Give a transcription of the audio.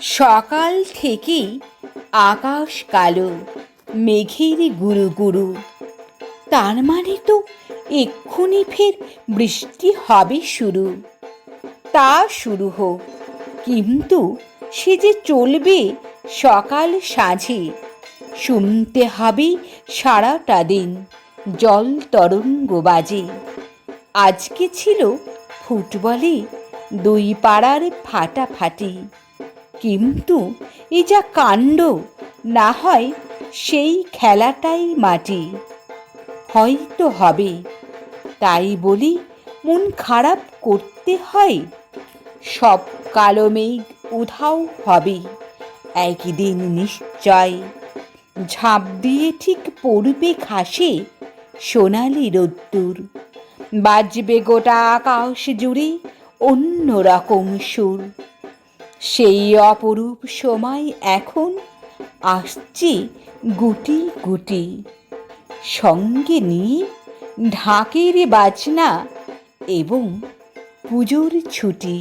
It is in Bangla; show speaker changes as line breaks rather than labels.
সকাল থেকেই আকাশ কালো, মেঘের গুরু গুরু তার মানে তো এক্ষুনি ফের বৃষ্টি হবে শুরু। তা শুরু হোক, কিন্তু সে যে চলবে সকাল সাঁঝে, শুনতে হবে সারাটা দিন জল তরঙ্গ বাজে। আজকে ছিল ফুটবলে দুই পাড়ার ফাটাফাটি। কিন্তু এ যা কাণ্ড, না হয় সেই খেলাটাই মাটি। হয়তো হবে, তাই বলি মন খারাপ করতে হয়। সব কালো মেঘ উধাও হবে, একদিন নিশ্চয়। ঝাঁপ দিয়ে ঠিক পড়বে ঘাসে সোনালি রোদ্দুর। বাজবে গোটা আকাশ জুড়ে অন্য রকম সুর। সেই অপরূপ সময় এখন আসছে গুটি গুটি। সঙ্গে নিয়ে ঢাকের বাজনা এবং পুজোর ছুটি।